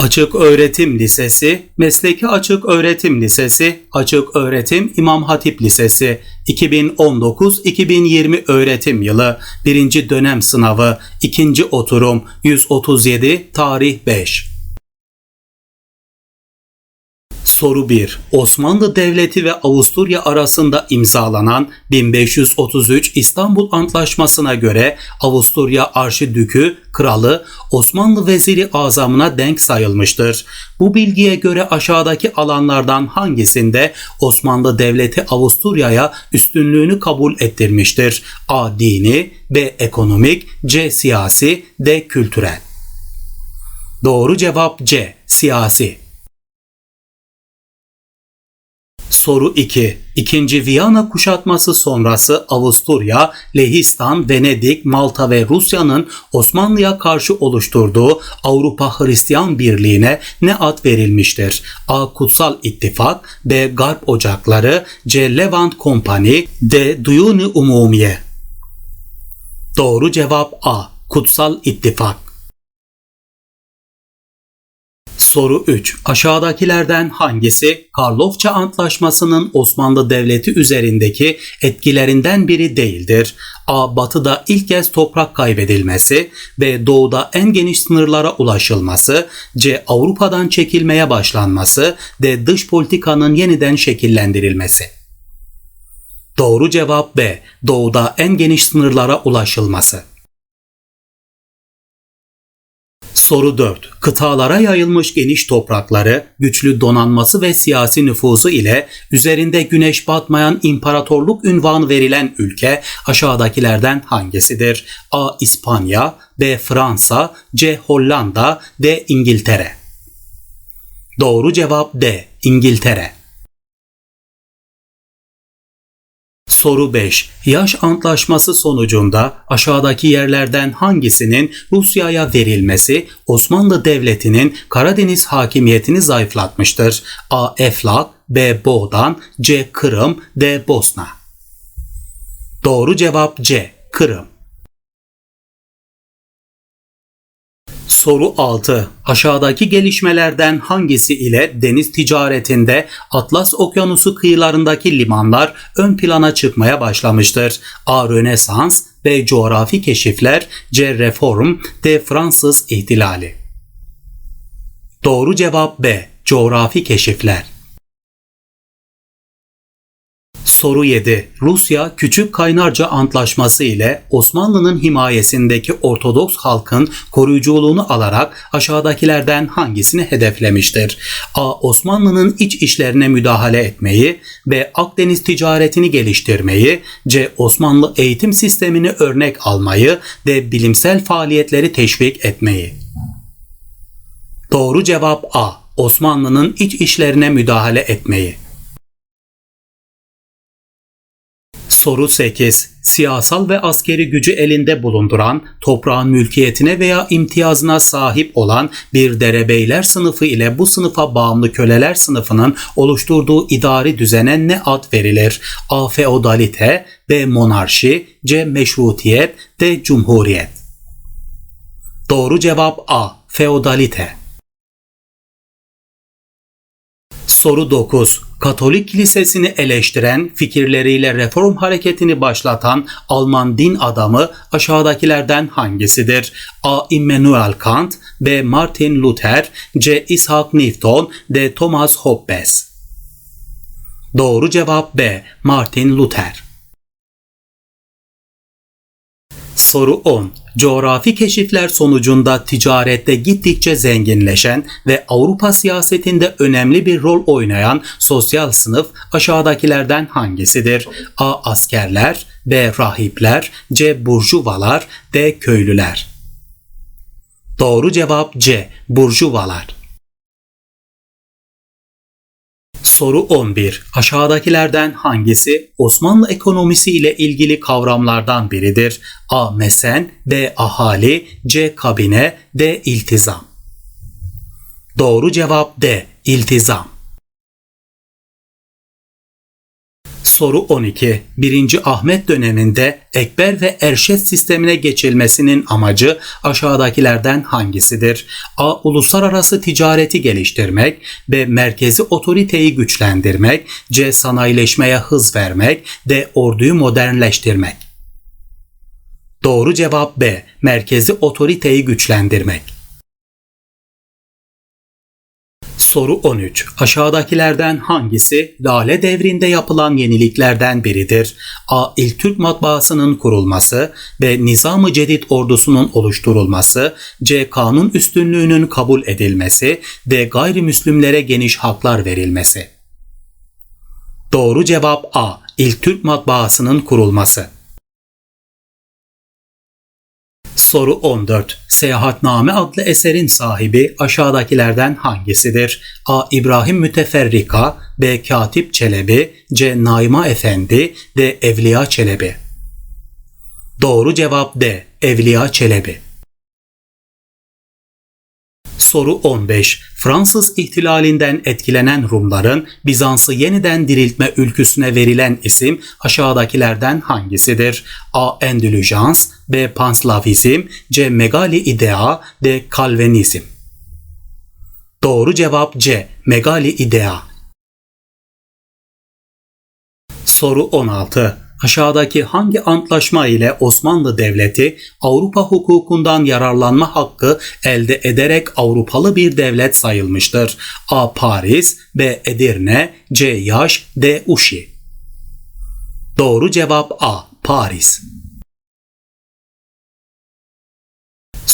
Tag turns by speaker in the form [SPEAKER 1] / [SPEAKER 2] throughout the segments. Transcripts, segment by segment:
[SPEAKER 1] Açık Öğretim Lisesi, Mesleki Açık Öğretim Lisesi, Açık Öğretim İmam Hatip Lisesi, 2019-2020 öğretim yılı, 1. dönem sınavı, 2. oturum, 137, tarih 5. Soru 1. Osmanlı Devleti ve Avusturya arasında imzalanan 1533 İstanbul Antlaşması'na göre Avusturya Arşidükü, kralı Osmanlı Veziri Azamına denk sayılmıştır. Bu bilgiye göre aşağıdaki alanlardan hangisinde Osmanlı Devleti Avusturya'ya üstünlüğünü kabul ettirmiştir? A. Dini B. Ekonomik C. Siyasi D. Kültürel Doğru cevap C. Siyasi Soru 2. İkinci Viyana kuşatması sonrası Avusturya, Lehistan, Venedik, Malta ve Rusya'nın Osmanlı'ya karşı oluşturduğu Avrupa Hristiyan Birliği'ne ne ad verilmiştir? A. Kutsal İttifak B. Garp Ocakları C. Levant Kompani D. Duyuni Umumiye Doğru cevap A. Kutsal İttifak Soru 3. Aşağıdakilerden hangisi Karlofça Antlaşması'nın Osmanlı Devleti üzerindeki etkilerinden biri değildir? A. Batıda ilk kez toprak kaybedilmesi B. Doğuda en geniş sınırlara ulaşılması C. Avrupa'dan çekilmeye başlanması D. Dış politikanın yeniden şekillendirilmesi Doğru cevap B. Doğuda en geniş sınırlara ulaşılması. Soru 4. Kıtalara yayılmış geniş toprakları, güçlü donanması ve siyasi nüfusu ile üzerinde güneş batmayan imparatorluk ünvanı verilen ülke aşağıdakilerden hangisidir? A. İspanya B. Fransa C. Hollanda D. İngiltere Doğru cevap D. İngiltere Soru 5. Yaş Antlaşması sonucunda aşağıdaki yerlerden hangisinin Rusya'ya verilmesi Osmanlı Devleti'nin Karadeniz hakimiyetini zayıflatmıştır? A. Eflak B. Boğdan C. Kırım D. Bosna Doğru cevap C. Kırım Soru 6. Aşağıdaki gelişmelerden hangisi ile deniz ticaretinde Atlas Okyanusu kıyılarındaki limanlar ön plana çıkmaya başlamıştır? A. Rönesans B. Coğrafi keşifler C. Reform D. Fransız ihtilali Doğru cevap B. Coğrafi keşifler Soru 7. Rusya Küçük Kaynarca Antlaşması ile Osmanlı'nın himayesindeki Ortodoks halkın koruyuculuğunu alarak aşağıdakilerden hangisini hedeflemiştir? A. Osmanlı'nın iç işlerine müdahale etmeyi, B. Akdeniz ticaretini geliştirmeyi, C. Osmanlı eğitim sistemini örnek almayı, D. Bilimsel faaliyetleri teşvik etmeyi. Doğru cevap A. Osmanlı'nın iç işlerine müdahale etmeyi. Soru 8. Siyasal ve askeri gücü elinde bulunduran, toprağın mülkiyetine veya imtiyazına sahip olan bir derebeyler sınıfı ile bu sınıfa bağımlı köleler sınıfının oluşturduğu idari düzene ne ad verilir? A. Feodalite B. Monarşi C. Meşrutiyet D. Cumhuriyet Doğru cevap A. Feodalite Soru 9. Katolik Kilisesini eleştiren, fikirleriyle reform hareketini başlatan Alman din adamı aşağıdakilerden hangisidir? A. Immanuel Kant B. Martin Luther C. Isaac Newton D. Thomas Hobbes Doğru cevap B. Martin Luther Soru 10. Coğrafi keşifler sonucunda ticarette gittikçe zenginleşen ve Avrupa siyasetinde önemli bir rol oynayan sosyal sınıf aşağıdakilerden hangisidir? A. Askerler B. Rahipler C. Burjuvalar D. Köylüler Doğru cevap C. Burjuvalar Soru 11. Aşağıdakilerden hangisi Osmanlı ekonomisi ile ilgili kavramlardan biridir? A. Mesen B. Ahali C. Kabine D. İltizam Doğru cevap D. İltizam Soru 12. 1. Ahmet döneminde Ekber ve Erşet sistemine geçilmesinin amacı aşağıdakilerden hangisidir? A. Uluslararası ticareti geliştirmek. B. Merkezi otoriteyi güçlendirmek. C. Sanayileşmeye hız vermek. D. Orduyu modernleştirmek. Doğru cevap B. Merkezi otoriteyi güçlendirmek. Soru 13. Aşağıdakilerden hangisi Lale devrinde yapılan yeniliklerden biridir? A. İlk Türk matbaasının kurulması. B. Nizam-ı Cedid ordusunun oluşturulması. C. Kanun üstünlüğünün kabul edilmesi. D. Gayrimüslimlere geniş haklar verilmesi. Doğru cevap A. İlk Türk matbaasının kurulması. Soru 14. Seyahatname adlı eserin sahibi aşağıdakilerden hangisidir? A. İbrahim Müteferrika B. Katip Çelebi C. Naima Efendi D. Evliya Çelebi Doğru cevap D. Evliya Çelebi Soru 15. Fransız ihtilalinden etkilenen Rumların Bizans'ı yeniden diriltme ülküsüne verilen isim aşağıdakilerden hangisidir? A. Endülüjans B. Panslavizm C. Megali idea D. Kalvenizm Doğru cevap C. Megali idea Soru 16. Aşağıdaki hangi antlaşma ile Osmanlı Devleti Avrupa hukukundan yararlanma hakkı elde ederek Avrupalı bir devlet sayılmıştır? A. Paris B. Edirne C. Yaş D. Uşi Doğru cevap A. Paris.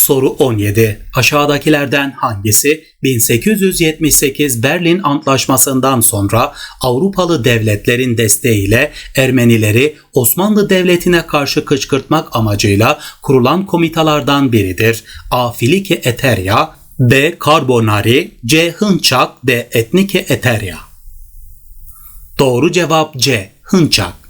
[SPEAKER 1] Soru 17. Aşağıdakilerden hangisi 1878 Berlin Antlaşması'ndan sonra Avrupalı devletlerin desteğiyle Ermenileri Osmanlı Devleti'ne karşı kışkırtmak amacıyla kurulan komitalardan biridir? A. Filike Eteria B. Carbonari C. Hınçak D. Etnike Eteria Doğru cevap C. Hınçak.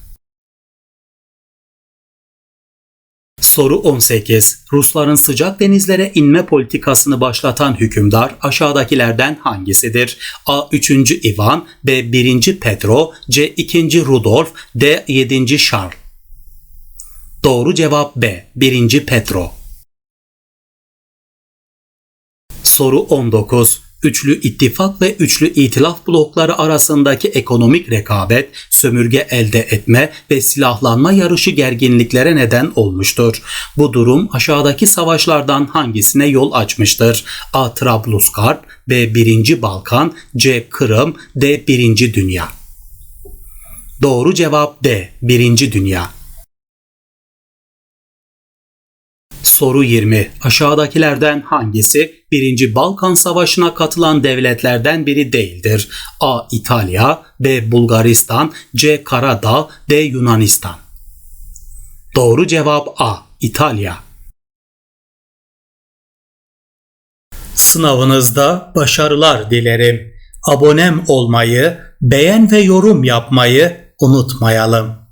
[SPEAKER 1] Soru 18. Rusların sıcak denizlere inme politikasını başlatan hükümdar aşağıdakilerden hangisidir? A. 3. Ivan B. 1. Petro C. 2. Rudolf D. 7. Charles Doğru cevap B. 1. Petro Soru 19. Üçlü ittifak ve üçlü itilaf blokları arasındaki ekonomik rekabet, sömürge elde etme ve silahlanma yarışı gerginliklere neden olmuştur. Bu durum aşağıdaki savaşlardan hangisine yol açmıştır? A. Trablusgarp B. 1. Balkan C. Kırım D. 1. Dünya Doğru cevap D. 1. Dünya Soru 20. Aşağıdakilerden hangisi 1. Balkan Savaşı'na katılan devletlerden biri değildir? A. İtalya B. Bulgaristan C. Karadağ D. Yunanistan Doğru cevap A. İtalya Sınavınızda başarılar dilerim. Abonem olmayı, beğen ve yorum yapmayı unutmayalım.